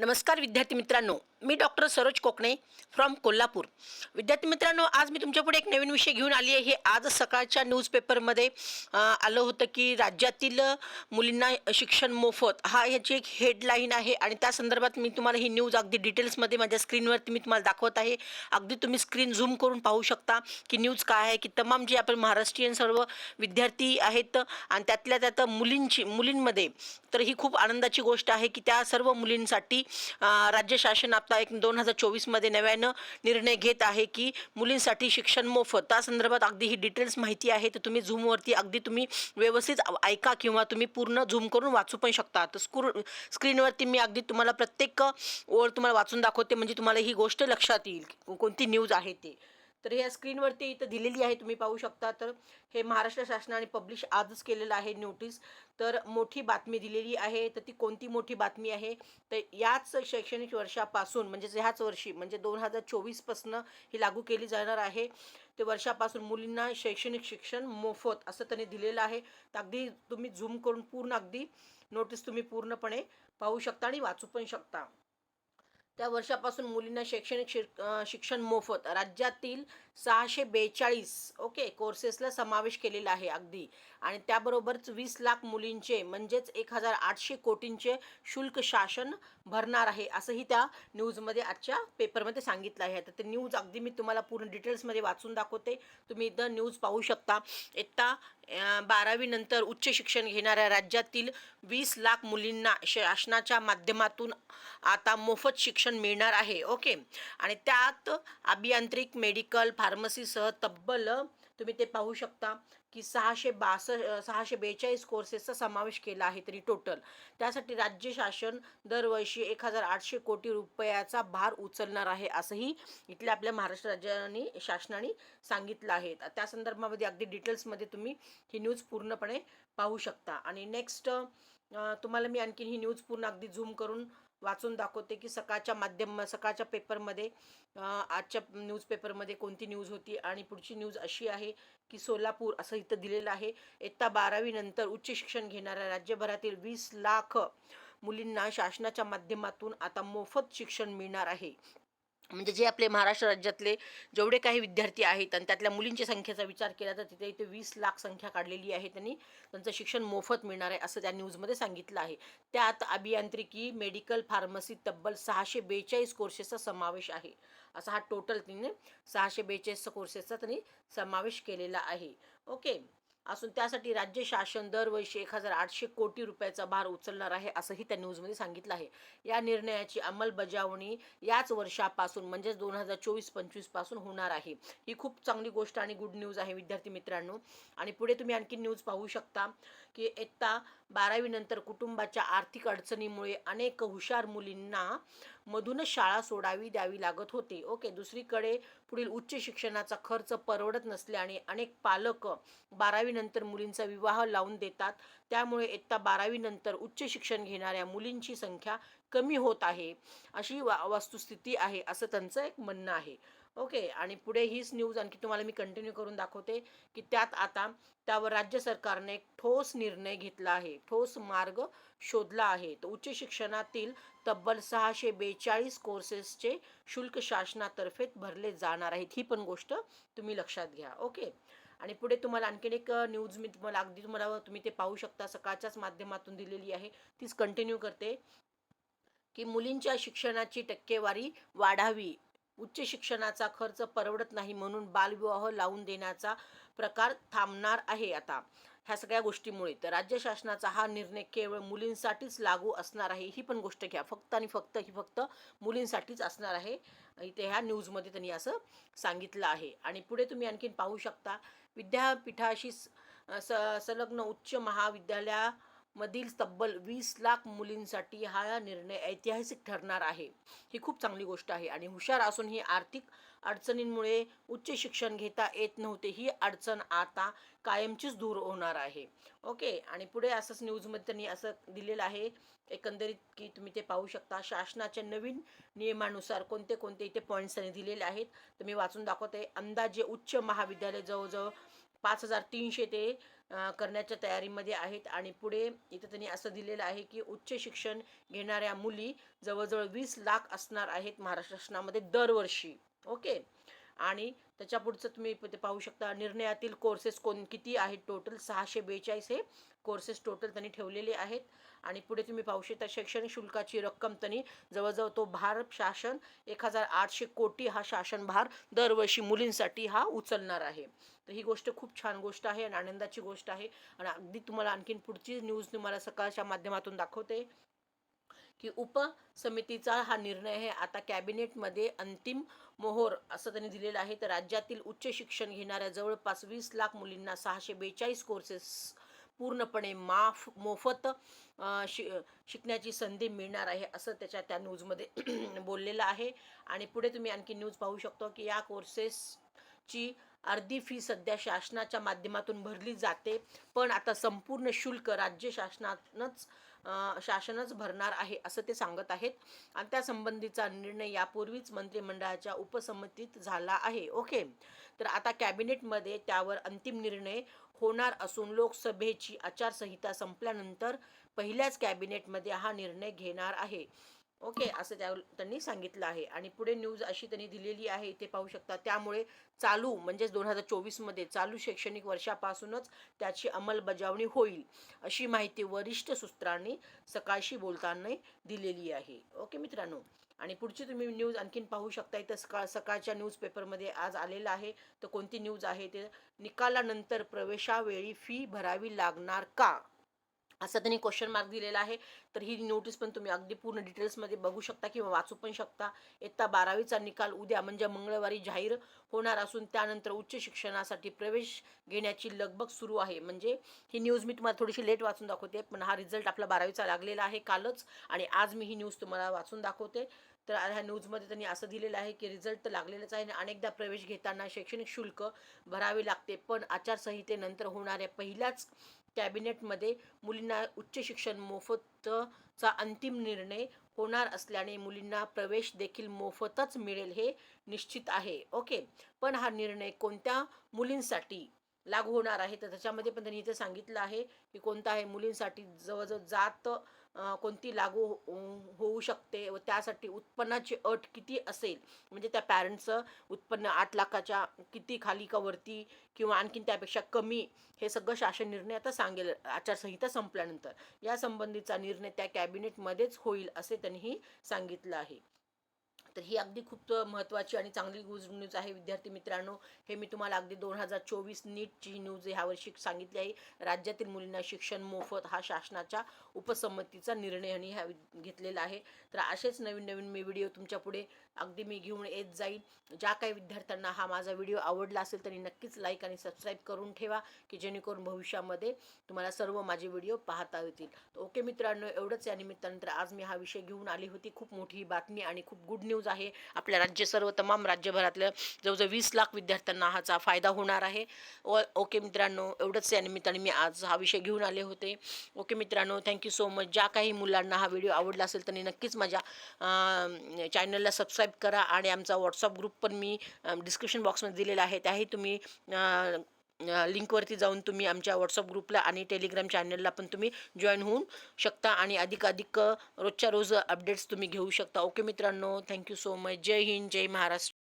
नमस्कार विद्यार्थी मित्रांनो. मी डॉक्टर सरोज कोकणे फ्रॉम कोल्हापूर. विद्यार्थी मित्रांनो आज मी तुमच्यापुढे एक नवीन विषय घेऊन आली आहे. हे आज सकाळच्या न्यूजपेपरमध्ये आलं होतं की राज्यातील मुलींना शिक्षण मोफत हा ह्याची एक हेडलाईन आहे आणि त्या संदर्भात मी तुम्हाला ही न्यूज अगदी डिटेल्समध्ये माझ्या स्क्रीनवरती मी तुम्हाला दाखवत आहे. अगदी तुम्ही स्क्रीन झूम करून पाहू शकता की न्यूज काय आहे की तमाम जे आपण महाराष्ट्रीयन सर्व विद्यार्थी आहेत आणि त्यातल्या त्यात मुलींची मुलींमध्ये तर ही खूप आनंदाची गोष्ट आहे की त्या सर्व मुलींसाठी राज्य शासन आता एक दोन हजार चोवीसमध्ये नव्यानं निर्णय घेत आहे की मुलींसाठी शिक्षण मोफत. त्या संदर्भात अगदी ही डिटेल्स माहिती आहे. तर तुम्ही झूमवरती अगदी तुम्ही व्यवस्थित ऐका किंवा तुम्ही पूर्ण झूम करून वाचू पण शकता. तर स्क्रू स्क्रीनवरती मी अगदी तुम्हाला प्रत्येक ओळ तुम्हाला वाचून दाखवते. म्हणजे तुम्हाला ही गोष्ट लक्षात येईल कोणती न्यूज आहे ते. तर ह्या स्क्रीनवरती इथं दिलेली आहे तुम्ही पाहू शकता. तर हे महाराष्ट्र शासनाने पब्लिश आजच केलेलं आहे नोटीस तर मोठी बातमी दिलेली आहे. तर ती कोणती मोठी बातमी आहे? तर याच शैक्षणिक वर्षापासून म्हणजेच ह्याच वर्षी म्हणजे दोन हजार चोवीसपासनं ही लागू केली जाणार आहे. ते वर्षापासून मुलींना शैक्षणिक शिक्षण मोफत असं त्यांनी दिलेलं आहे. तर अगदी तुम्ही झूम करून पूर्ण अगदी नोटीस तुम्ही पूर्णपणे पाहू शकता आणि वाचू पण शकता. त्या वर्षापासून मुलींना शैक्षणिक शिक शिक्षण मोफत. राज्यातील सहाशे बेचाळीस ओके कोर्सेसला समावेश केलेला आहे अगदी. आणि त्याबरोबरच वीस लाख मुलींचे म्हणजेच एक हजार आठशे कोटींचे शुल्क शासन भरणार आहे असंही त्या न्यूजमध्ये आजच्या पेपरमध्ये सांगितलं आहे. तर ते न्यूज अगदी मी तुम्हाला पूर्ण डिटेल्समध्ये वाचून दाखवते. तुम्ही इथं न्यूज पाहू शकता. इत्ता बारावीनंतर उच्च शिक्षण घेणाऱ्या राज्यातील वीस लाख मुलींना शासनाच्या माध्यमातून आता मोफत शिक्षण मिळणार आहे. ओके? आणि त्यात अभियांत्रिक मेडिकल फार्मसीसह तब्बल तुम्ही ते पाहू शकता. की सहाशे बास सहाशे बेचाळीस कोर्सेसचा समावेश केला आहे तरी टोटल त्यासाठी राज्य शासन दरवर्षी एक हजार आठशे कोटी रुपयाचा भार उचलणार आहे असंही इथल्या आपल्या महाराष्ट्र राज्याने शासनाने सांगितलं आहे. त्या संदर्भामध्ये अगदी डिटेल्समध्ये तुम्ही ही न्यूज पूर्णपणे पाहू शकता. आणि नेक्स्ट तुम्हाला मी आणखीन ही न्यूज पूर्ण अगदी झूम करून वाचून दाखवते की सकाळच्या माध्यम सकाळच्या पेपरमध्ये आजच्या न्यूजपेपरमध्ये कोणती न्यूज होती आणि पुढची न्यूज अशी आहे की सोलापूर असं इथं दिलेलं आहे इयत्ता बारावीनंतर उच्च शिक्षण घेणाऱ्या राज्यभरातील वीस लाख मुलींना शासनाच्या माध्यमातून आता मोफत शिक्षण मिळणार आहे. म्हणजे जे आपले महाराष्ट्र राज्यातले जेवढे काही विद्यार्थी आहेत आणि त्यातल्या मुलींच्या संख्येचा विचार केला तर तिथे इथे वीस लाख संख्या काढलेली आहे त्यांनी. त्यांचं शिक्षण मोफत मिळणार आहे असं त्या न्यूजमध्ये सांगितलं आहे. त्यात अभियांत्रिकी मेडिकल फार्मसी तब्बल सहाशे बेचाळीस कोर्सेसचा समावेश आहे. असा हा टोटल तिने सहाशे बेचाळीसचा कोर्सेसचा त्यांनी समावेश केलेला आहे. ओके असून त्यासाठी राज्य शासन दरवर्षी एक हजार आठशे कोटी रुपयाचा भार उचलणार आहे असंही त्या न्यूजमध्ये सांगितलं आहे. या निर्णयाची अंमलबजावणी याच वर्षापासून म्हणजेच दोन हजार चोवीस पंचवीसपासून होणार आहे. ही खूप चांगली गोष्ट आणि गुड न्यूज आहे विद्यार्थी मित्रांनो. आणि पुढे तुम्ही आणखी न्यूज पाहू शकता की एकता बारावीनंतर कुटुंबाच्या आर्थिक अडचणीमुळे अनेक हुशार मुलींना मधूनच शाळा सोडावी द्यावी लागत होती. ओके दुसरीकडे पुढील उच्च शिक्षणाचा खर्च परवडत नसल्याने अनेक पालक बारावीनंतर मुलींचा विवाह लावून देतात. त्यामुळे इयत्ता बारावीनंतर उच्च शिक्षण घेणाऱ्या मुलींची संख्या कमी होत आहे. अशी वा वस्तुस्थिती आहे असं त्यांचं एक म्हणणं आहे. ओके आणि पुढे हीच न्यूज आणखी तुम्हाला मी कंटिन्यू करून दाखवते की त्यात आता त्यावर राज्य सरकारने एक ठोस निर्णय घेतला आहे ठोस मार्ग शोधला आहे. तर उच्च शिक्षणातील तब्बल सहाशे बेचाळीस कोर्सेसचे शुल्क शासनातर्फे भरले जाणार आहेत. ही पण गोष्ट तुम्ही लक्षात घ्या. ओके आणि पुढे तुम्हाला आणखीन एक न्यूज मी तुम्हाला अगदी तुम्हाला तुम्ही ते पाहू शकता. सकाळच्याच माध्यमातून दिलेली आहे. तीच कंटिन्यू करते. की मुलींच्या शिक्षणाची टक्केवारी वाढावी. उच्च शिक्षणाचा खर्च परवडत नाही म्हणून बालविवाह लावून देण्याचा प्रकार थांबणार आहे आता. ह्या सगळ्या गोष्टीमुळे तर राज्य शासनाचा हा निर्णय केवळ मुलींसाठीच लागू असणार आहे ही पण गोष्ट घ्या. फक्त आणि फक्त ही फक्त मुलींसाठीच असणार आहे. इथे ह्या न्यूजमध्ये त्यांनी असं सांगितलं आहे. आणि पुढे तुम्ही आणखीन पाहू शकता विद्यापीठाशी स स- संलग्न उच्च महाविद्यालया मधील तब्बल वीस लाख मुलींसाठी हा निर्णय ऐतिहासिक ठरणार आहे. ही खूप चांगली गोष्ट आहे आणि हुशार असून ही आर्थिक अडचणींमुळे उच्च शिक्षण घेता येत नव्हते. ही अडचण आता कायमचीच दूर होणार आहे. ओके? आणि पुढे असंच न्यूजमध्ये त्यांनी असं दिलेलं आहे एकंदरीत की तुम्ही ते पाहू शकता. शासनाच्या नवीन नियमानुसार कोणते कोणते इथे पॉईंट्स त्यांनी दिलेले आहेत. तर मी वाचून दाखवते. अंदाजे उच्च महाविद्यालय जवळजवळ पाच हजार तीनशे ते करण्याच्या तयारीमध्ये आहेत. आणि पुढे इथं त्यांनी असं दिलेलं आहे की उच्च शिक्षण घेणाऱ्या मुली जवळजवळ वीस लाख असणार आहेत महाराष्ट्र शासनामध्ये दरवर्षी. ओके? आणि त्याच्या पुढचं तुम्ही ते पाहू शकता निर्णयातील कोर्सेस कोण किती आहेत टोटल सहाशे बेचाळीस हे कोर्सेस टोटल त्यांनी ठेवलेले आहेत. आणि पुढे तुम्ही पाहू शकता शैक्षणिक शुल्काची रक्कम त्यांनी जवळजवळ तो भार शासन एक हजार आठशे कोटी हा शासन भार दरवर्षी मुलींसाठी हा उचलणार आहे. तर ही गोष्ट खूप छान गोष्ट आहे आणि आनंदाची गोष्ट आहे. आणि अगदी तुम्हाला आणखीन पुढची न्यूज तुम्हाला सकाळच्या माध्यमातून दाखवते. की उपसमितीचा हा निर्णय आहे. आता कॅबिनेटमध्ये अंतिम मोहोर असं त्यांनी दिलेलं आहे. तर राज्यातील उच्च शिक्षण घेणाऱ्या जवळपास वीस लाख मुलींना सहाशे बेचाळीस कोर्सेस पूर्णपणे माफ मोफत शि शिकण्याची संधी मिळणार आहे असं त्याच्या त्या न्यूजमध्ये बोललेलं आहे. आणि पुढे तुम्ही आणखी न्यूज पाहू शकतो की या कोर्सेसची अर्धी फी सध्या शासनाच्या माध्यमातून भरली जाते. पण आता संपूर्ण शुल्क राज्य शासनानंच शासनच भरणार आहे असं ते सांगत आहेत. आणि त्या संबंधीचा निर्णय यापूर्वीच मंत्रिमंडळाच्या उपसमितीत झाला आहे. ओके. तर आता कॅबिनेटमध्ये त्यावर अंतिम निर्णय होणार असून लोकसभेची आचारसंहिता संपल्यानंतर पहिल्याच कॅबिनेटमध्ये हा निर्णय घेणार आहे. ओके असं त्या त्यांनी सांगितलं आहे. आणि पुढे न्यूज अशी त्यांनी दिलेली आहे इथे पाहू शकता. त्यामुळे चालू म्हणजेच दोन हजार चोवीसमध्ये चालू शैक्षणिक वर्षापासूनच त्याची अंमलबजावणी होईल अशी माहिती वरिष्ठ सूत्रांनी सकाळशी बोलताना दिलेली आहे. ओके मित्रांनो आणि पुढची तुम्ही न्यूज आणखीन पाहू शकता. इथं सकाळ सकाळच्या न्यूजपेपरमध्ये आज आलेलं आहे. तर कोणती न्यूज आहे ते? निकालानंतर प्रवेशावेळी फी भरावी लागणार का? असं त्यांनी क्वेश्चन मार्क दिलेला आहे. तर ही नोटीस पण तुम्ही अगदी पूर्ण डिटेल्समध्ये बघू शकता किंवा वाचू पण शकता. इयत्ता बारावीचा निकाल उद्या म्हणजे मंगळवारी जाहीर होणार असून त्यानंतर उच्च शिक्षणासाठी प्रवेश घेण्याची लगबग सुरू आहे. म्हणजे ही न्यूज मी तुम्हाला थोडीशी लेट वाचून दाखवते पण हा रिझल्ट आपला बारावीचा लागलेला आहे कालच आणि आज मी ही न्यूज तुम्हाला वाचून दाखवते. तर ह्या न्यूजमध्ये त्यांनी असं दिलेलं आहे की रिझल्ट तर लागलेलंच आहे आणि अनेकदा प्रवेश घेताना शैक्षणिक शुल्क भरावे लागते पण आचारसंहितेनंतर होणाऱ्या पहिल्याच कॅबिनेटमध्ये मुलींना उच्च शिक्षण मोफतचा अंतिम निर्णय होणार असल्याने मुलींना प्रवेश देखील मोफतच मिळेल हे निश्चित आहे. ओके. पण हा निर्णय कोणत्या मुलींसाठी लागू होणार आहे. तर त्याच्यामध्ये पण त्यांनी इथे सांगितलं आहे की कोणता आहे मुलींसाठी जवळजवळ जात कोणती लागू हो- होऊ शकते व त्यासाठी उत्पन्नाची अट किती असेल? म्हणजे त्या पॅरेंट्सचं उत्पन्न आठ लाखाच्या किती खाली का वरती किंवा आणखीन त्यापेक्षा कमी हे सगळं शासन निर्णय आता सांगेल. आचारसंहिता संपल्यानंतर या संबंधीचा निर्णय त्या कॅबिनेटमध्येच होईल असे त्यांनीही सांगितलं आहे. तर ही अगदी खूप महत्त्वाची आणि चांगली गुज न्यूज आहे. विद्यार्थी मित्रांनो हे मी तुम्हाला अगदी दोन हजार चोवीस नीटची न्यूज ह्या वर्षी सांगितली आहे. राज्यातील मुलींना शिक्षण मोफत हा शासनाच्या उपसंमतीचा निर्णय आणि ह्या वि- घेतलेला आहे. तर असेच नवीन नवीन मी व्हिडिओ तुमच्यापुढे अगदी मी घेऊन येत जाईल ज्या काही विद्यार्थ्यांना हा माझा व्हिडिओ आवडला असेल त्यांनी नक्कीच लाईक आणि सबस्क्राईब करून ठेवा की जेणेकरून भविष्यामध्ये तुम्हाला सर्व माझे व्हिडिओ पाहता येतील. ओके मित्रांनो एवढंच या निमित्तानंतर आज मी हा विषय घेऊन आली होती. खूप मोठी बातमी आणि खूप गुड न्यूज आहे. आपल्या राज्य सर्व तमाम राज्यभरातल्या जवळजवळ वीस लाख विद्यार्थ्यांना ह्याचा फायदा होणार आहे. ओ ओके मित्रांनो एवढंच या निमित्ताने मी आज हा विषय घेऊन आले होते. ओके मित्रांनो थँक्यू सो मच ज्या काही मुलांना हा व्हिडिओ आवडला असेल त्यांनी नक्कीच माझ्या चॅनलला सबस्क्राईब करा आणि आमचा व्हॉट्सअप ग्रुप पण मी डिस्क्रिप्शन बॉक्समध्ये दिलेला आहे. त्याही तुम्ही लिंकवरती जाऊन तुम्ही आमच्या व्हॉट्सअप ग्रुपला आणि टेलिग्राम चॅनलला पण तुम्ही जॉईन होऊन शकता आणि अधिकाधिक रोजच्या रोज अपडेट्स तुम्ही घेऊ शकता. ओके मित्रांनो थँक्यू सो मच जय हिंद जय महाराष्ट्र.